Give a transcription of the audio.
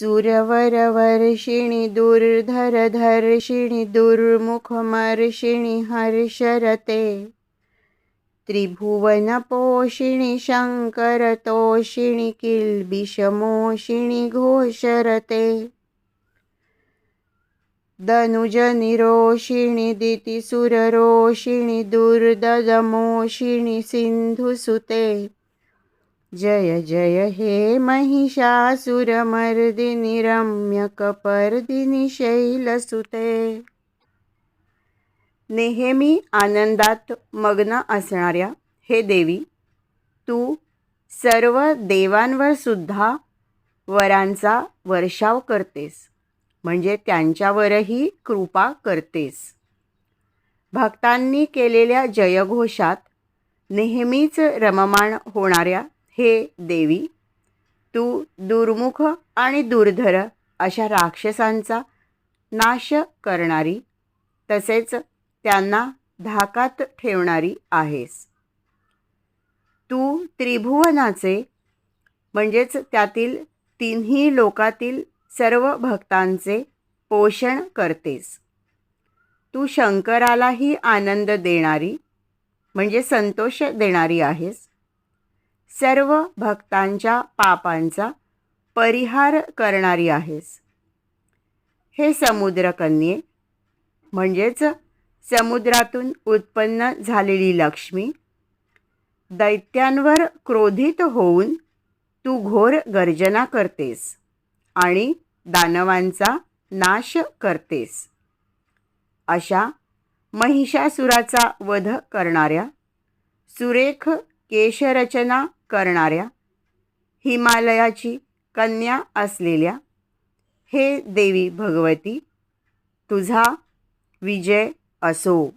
सुरवरवर्षिणि दुर्धरधर्षिणि दुर्मुखमर्षिणि हर्षरते। त्रिभुवनपोषिणि शङ्करतोषिणि किल्बिषमोषिणि घोषरते। दनुजनिरोषिणि दितिसुररोषिणि दुर्ददमोषिणि सिन्धुसुते। जय जय हे महिषासुरमर्दिनि रम्यकपर्दिनि शैलसुते। नेहमी आनंदात मग्न असणाऱ्या हे देवी तू सर्व देवांवर सुद्धा वरांचा वर्षाव करतेस म्हणजे त्यांच्यावरही कृपा करतेस. भक्तांनी केलेल्या जयघोषात नेहमीच रममाण होणाऱ्या हे देवी तू दुर्मुख आणि दुर्धर अशा राक्षसांचा नाश करणारी तसेच त्यांना धाकात ठेवणारी आहेस. तू त्रिभुवनाचे म्हणजेच त्यातील तिन्ही लोकातील सर्व भक्तांचे पोषण करतेस. तू शंकरालाही आनंद देणारी म्हणजे संतोष देणारी आहेस. सर्व भक्तांच्या पापांचा परिहार करणारी आहेस. हे समुद्रकन्ये म्हणजेच समुद्रातून उत्पन्न झालेली लक्ष्मी दैत्यांवर क्रोधित होऊन तू घोर गर्जना करतेस आणि दानवांचा नाश करतेस. अशा महिषासुराचा वध करणाऱ्या सुरेख केशरचना करणाऱ्या हिमालयाची कन्या असलेल्या हे देवी भगवती तुझा विजय असो.